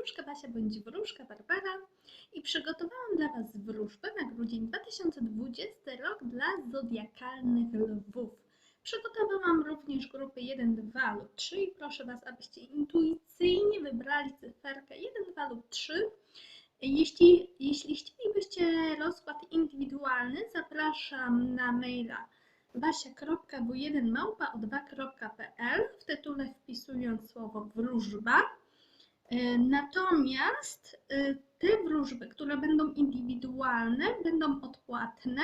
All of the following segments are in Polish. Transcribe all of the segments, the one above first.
wróżka Basia bądź wróżka Barbara i przygotowałam dla Was wróżbę na grudzień 2020 rok dla zodiakalnych lwów. Przygotowałam również grupy 1, 2 lub 3 i proszę Was, abyście intuicyjnie wybrali cyferkę 1, 2 lub 3. Jeśli, jeśli chcielibyście rozkład indywidualny, zapraszam na maila basia.w1małpa2.pl w tytule wpisując słowo wróżba. E, Natomiast e, te wróżby, które będą indywidualne, będą odpłatne.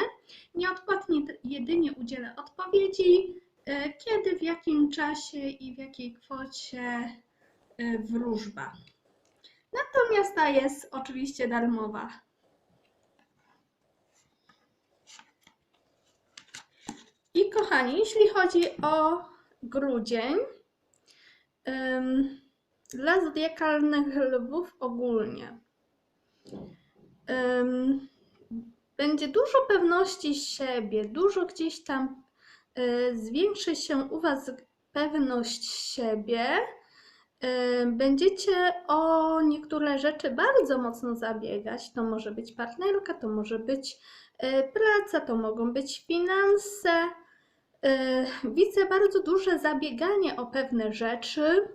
Nieodpłatnie jedynie udzielę odpowiedzi, e, kiedy, w jakim czasie i w jakiej kwocie wróżba. Natomiast ta jest oczywiście darmowa. I kochani, jeśli chodzi o grudzień, ym, dla zodiakalnych lwów ogólnie, będzie dużo pewności siebie, dużo gdzieś tam y, zwiększy się u Was pewność siebie. Y, Będziecie o niektóre rzeczy bardzo mocno zabiegać. To może być partnerka, to może być y, praca, to mogą być finanse. Widzę bardzo duże zabieganie o pewne rzeczy.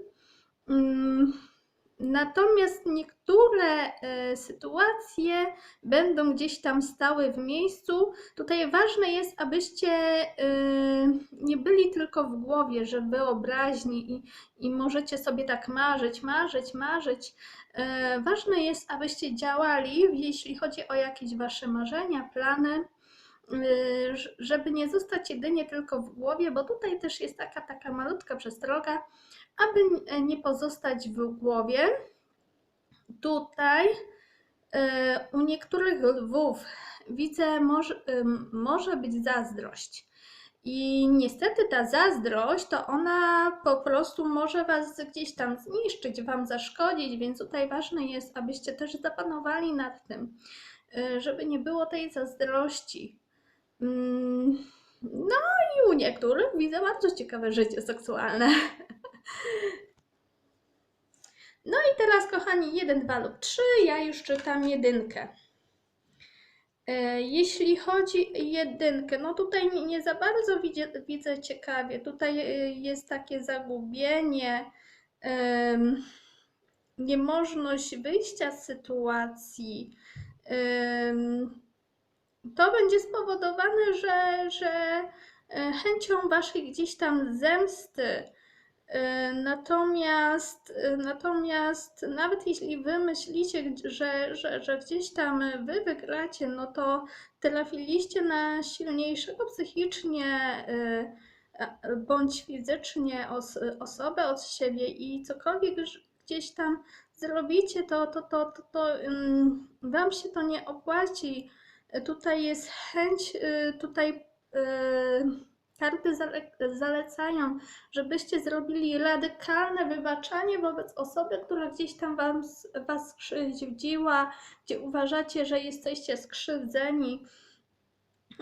Mm, Natomiast niektóre y, sytuacje będą gdzieś tam stały w miejscu. Tutaj ważne jest, abyście y, nie byli tylko w głowie, że wyobraźni i, i możecie sobie tak marzyć, marzyć, marzyć. Y, Ważne jest, abyście działali, jeśli chodzi o jakieś wasze marzenia, plany żeby nie zostać jedynie tylko w głowie, bo tutaj też jest taka, taka malutka przestroga, aby n- nie pozostać w głowie. Tutaj y, u niektórych lwów widzę, może, ym, może być zazdrość. I niestety ta zazdrość, to ona po prostu może Was gdzieś tam zniszczyć, Wam zaszkodzić, więc tutaj ważne jest, abyście też zapanowali nad tym, y, żeby nie było tej zazdrości. Mm, No i u niektórych widzę bardzo ciekawe życie seksualne. No i teraz, kochani, 1, 2 lub 3, ja już czytam jedynkę. E, Jeśli chodzi o jedynkę, no tutaj nie, za bardzo widzę, widzę ciekawie. Tutaj e, jest takie zagubienie, em, niemożność wyjścia z sytuacji. To będzie spowodowane, że, że e, chęcią waszej gdzieś tam zemsty. E, Natomiast, e, natomiast nawet jeśli wy myślicie, że, że, że gdzieś tam wy wygracie, no to trafiliście na silniejszego psychicznie bądź fizycznie os, osobę od siebie i cokolwiek gdzieś tam zrobicie, to, to, to, to, to ym, wam się to nie opłaci. Tutaj jest chęć, y, tutaj y, karty zale- zalecają żebyście zrobili radykalne wybaczanie wobec osoby, która gdzieś tam wam, was skrzywdziła, gdzie uważacie, że jesteście skrzywdzeni.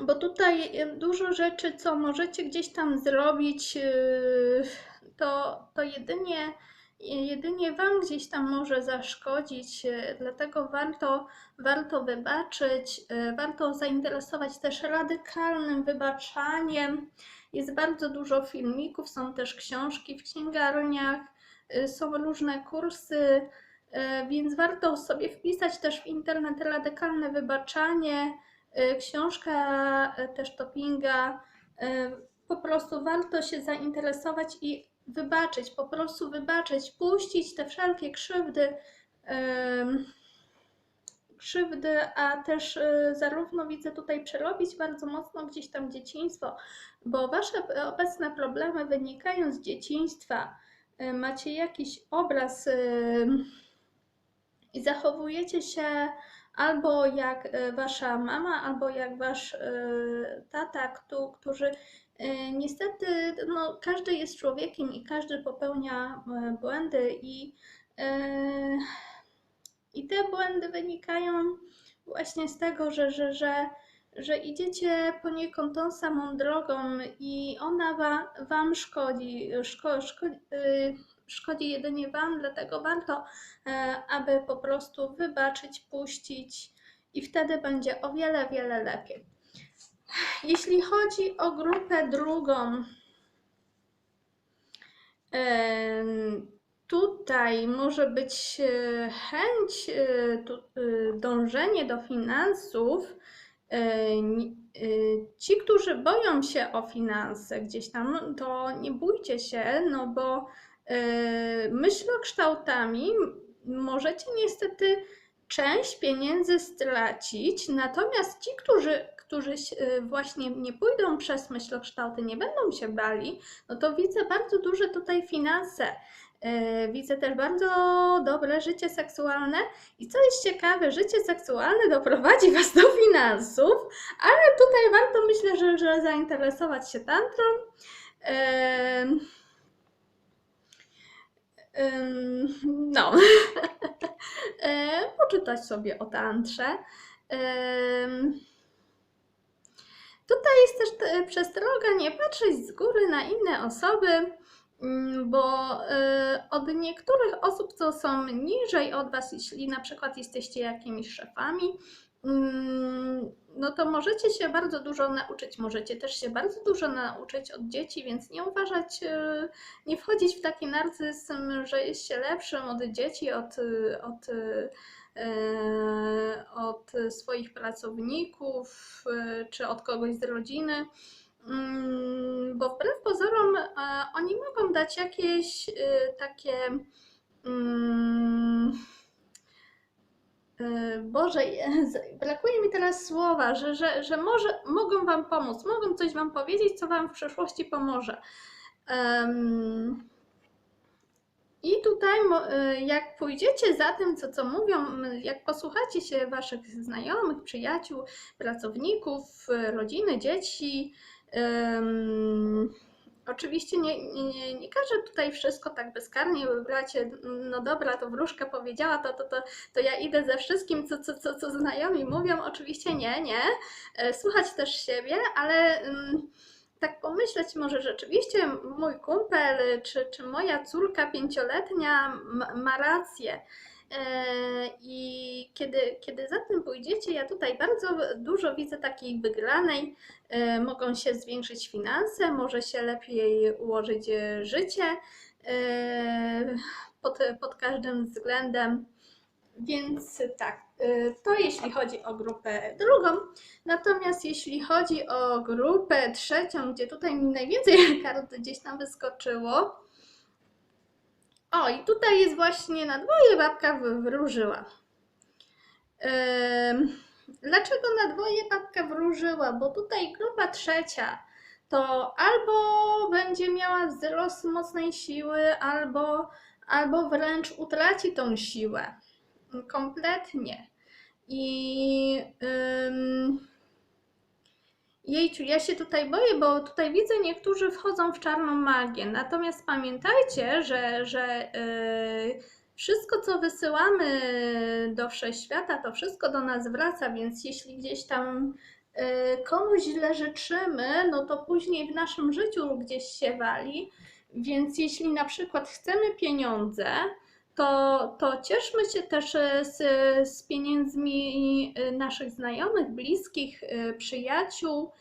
Bo tutaj y, dużo rzeczy, co możecie gdzieś tam zrobić, to, to jedynie, jedynie Wam gdzieś tam może zaszkodzić, yy, dlatego warto, warto wybaczyć, yy, warto zainteresować też radykalnym wybaczaniem. Jest bardzo dużo filmików, są też książki w księgarniach, y, są różne kursy, więc warto sobie wpisać też w internet radykalne wybaczanie. Książka też Toppinga. y, Po prostu warto się zainteresować i wybaczyć, po prostu wybaczyć, puścić te wszelkie krzywdy. Krzywdy, a też y, zarówno widzę tutaj przerobić bardzo mocno gdzieś tam dzieciństwo, bo wasze obecne problemy wynikają z dzieciństwa. Y, Macie jakiś obraz i zachowujecie się albo jak y, wasza mama, albo jak wasz y, tata, któ- którzy y, niestety, no, każdy jest człowiekiem i każdy popełnia błędy i, i te błędy wynikają właśnie z tego, że, że, że że idziecie poniekąd tą samą drogą i ona wa, wam szkodzi, szko, szko, y, szkodzi jedynie Wam, dlatego warto, e, aby po prostu wybaczyć, puścić i wtedy będzie o wiele, wiele lepiej. Jeśli chodzi o grupę drugą, em, tutaj może być e, chęć, e, e, dążenie do finansów. E, e, Ci, którzy boją się o finanse gdzieś tam, to nie bójcie się, no bo e, myślokształtami możecie niestety część pieniędzy stracić, natomiast ci, którzy, którzy e, właśnie nie pójdą przez myślokształty, nie będą się bali, no to widzę bardzo duże tutaj finanse. E, Widzę też bardzo dobre życie seksualne i co jest ciekawe, życie seksualne doprowadzi Was do finansów, ale tutaj warto myślę, że, że zainteresować się tantrą. No, E, poczytać sobie o tantrze. Tutaj jest też te- przestroga nie patrzeć z góry na inne osoby, bo e, od niektórych osób, co są niżej od Was, jeśli na przykład jesteście jakimiś szefami, no to możecie się bardzo dużo nauczyć. Możecie też się bardzo dużo nauczyć od dzieci, więc nie uważać, e, nie wchodzić w taki narcyzm, że jest się lepszym od dzieci, od, od, e, od swoich pracowników e, czy od kogoś z rodziny. Mm, Bo wbrew pozorom e, oni mogą dać jakieś takie. mm, Boże, je- brakuje mi teraz słowa, że, że, że może mogą Wam pomóc, mogą coś Wam powiedzieć, co Wam w przyszłości pomoże. Em, I tutaj, y, jak pójdziecie za tym, co, co mówią, jak posłuchacie się Waszych znajomych, przyjaciół, pracowników, y, rodziny, dzieci, em, oczywiście nie, nie, nie każę tutaj wszystko tak bezkarnie bracie, no dobra, to wróżka powiedziała, to, to, to, to ja idę ze wszystkim, co, co, co, co znajomi mówią. Oczywiście nie, nie. E, Słuchać też siebie, ale mm, tak pomyśleć może rzeczywiście mój kumpel czy, czy moja córka pięcioletnia ma rację. I kiedy, kiedy za tym pójdziecie, ja tutaj bardzo dużo widzę takiej wygranej. E, Mogą się zwiększyć finanse, może się lepiej ułożyć e, życie e, pod, pod każdym względem. Więc tak, to jeśli chodzi o grupę drugą. Natomiast jeśli chodzi o grupę trzecią, gdzie tutaj mi najwięcej kart gdzieś tam wyskoczyło. O, i tutaj jest właśnie na dwoje babka wróżyła. Dlaczego na dwoje babka wróżyła? Bo tutaj grupa trzecia to albo będzie miała wzrost mocnej siły, albo, albo wręcz utraci tą siłę. Kompletnie. I ym, Jejciu, ja się tutaj boję, bo tutaj widzę, niektórzy wchodzą w czarną magię. Natomiast pamiętajcie, że, że yy, wszystko, co wysyłamy do wszechświata, to wszystko do nas wraca, więc jeśli gdzieś tam yy, komuś źle życzymy, no to później w naszym życiu gdzieś się wali. Więc jeśli na przykład chcemy pieniądze, to, to cieszmy się też e, z, z pieniędzmi e, naszych znajomych, bliskich, e, przyjaciół.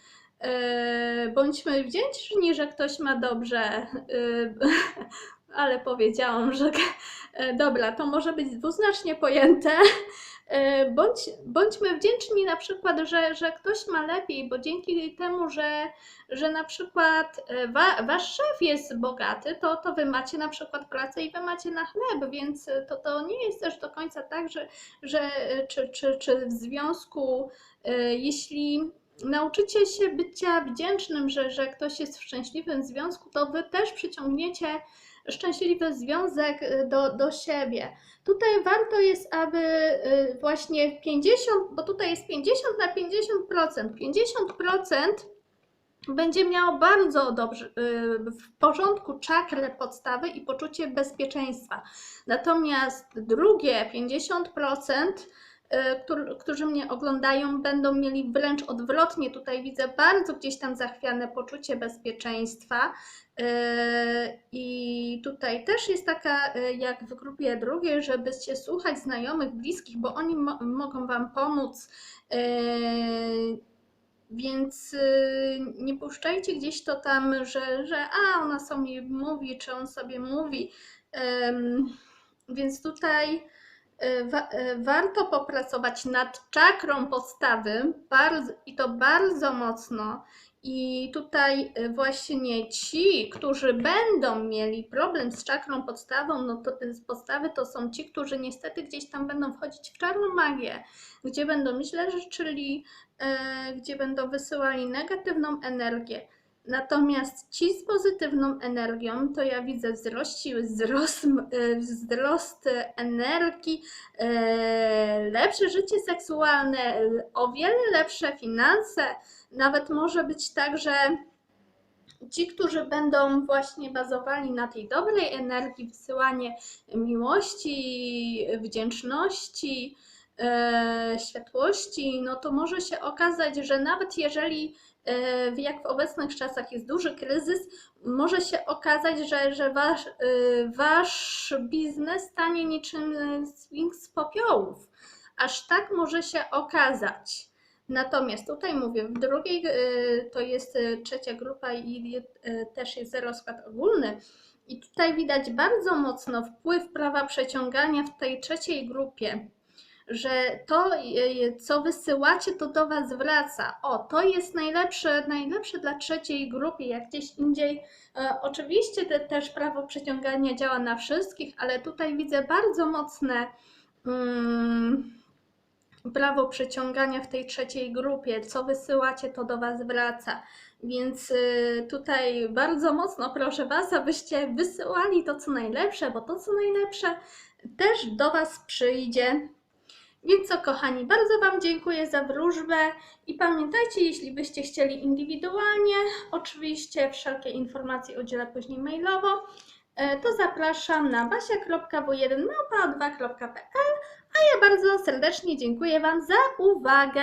Bądźmy wdzięczni, że ktoś ma dobrze, ale powiedziałam, że e, dobra, to może być dwuznacznie pojęte. E, Bądź, bądźmy wdzięczni na przykład, że, że ktoś ma lepiej, bo dzięki temu, że, że na przykład e, wa, wasz szef jest bogaty, to, to wy macie na przykład pracę i wy macie na chleb, więc to, to nie jest też do końca tak, że, że czy, czy, czy w związku, jeśli nauczycie się bycia wdzięcznym, że, że ktoś jest w szczęśliwym związku, to wy też przyciągniecie szczęśliwy związek e, do, do siebie. Tutaj warto jest, aby y, właśnie 50, bo tutaj jest 50 na 50%. 50% będzie miało bardzo dobrze y, w porządku czakrę podstawy i poczucie bezpieczeństwa. Natomiast drugie 50% e, któr- którzy mnie oglądają, będą mieli wręcz odwrotnie. Tutaj widzę bardzo gdzieś tam zachwiane poczucie bezpieczeństwa. E, I tutaj też jest taka, e, jak w grupie drugiej, żebyście słuchać znajomych, bliskich, bo oni mo- mogą Wam pomóc. E, Więc nie puszczajcie gdzieś to tam, że, że a ona sobie mówi, czy on sobie mówi. Więc tutaj wa- warto popracować nad czakrą postawy bardzo, i to bardzo mocno. I tutaj e, właśnie ci, którzy będą mieli problem z czakrą podstawą, no to z postawy to są ci, którzy niestety gdzieś tam będą wchodzić w czarną magię, gdzie będą źle życzyli, e, gdzie będą wysyłali negatywną energię. Natomiast ci z pozytywną energią, to ja widzę wzrost wzrost, e, wzrost energii, e, lepsze życie seksualne, o wiele lepsze finanse. Nawet może być tak, że ci, którzy będą właśnie bazowali na tej dobrej energii, wysyłanie miłości, wdzięczności, e, światłości, no to może się okazać, że nawet jeżeli jak w obecnych czasach jest duży kryzys, może się okazać, że, że wasz, e, wasz biznes stanie niczym z popiołów. Aż tak może się okazać. Natomiast tutaj mówię, w drugiej y, to jest trzecia grupa i też jest rozkład ogólny. I tutaj widać bardzo mocno wpływ prawa przeciągania w tej trzeciej grupie, że to, y, co wysyłacie, to do Was wraca. O, to jest najlepsze, najlepsze dla trzeciej grupy, jak gdzieś indziej. E, Oczywiście te, też prawo przeciągania działa na wszystkich, ale tutaj widzę bardzo mocne. Mm, prawo przeciągania w tej trzeciej grupie. Co wysyłacie, to do Was wraca. Więc tutaj bardzo mocno proszę Was, abyście wysyłali to, co najlepsze, bo to, co najlepsze, też do Was przyjdzie. Więc co, kochani, bardzo Wam dziękuję za wróżbę i pamiętajcie, jeśli byście chcieli indywidualnie, oczywiście wszelkie informacje udzielę później mailowo, e, to zapraszam na basia.w1małpa2.pl a ja bardzo serdecznie dziękuję Wam za uwagę.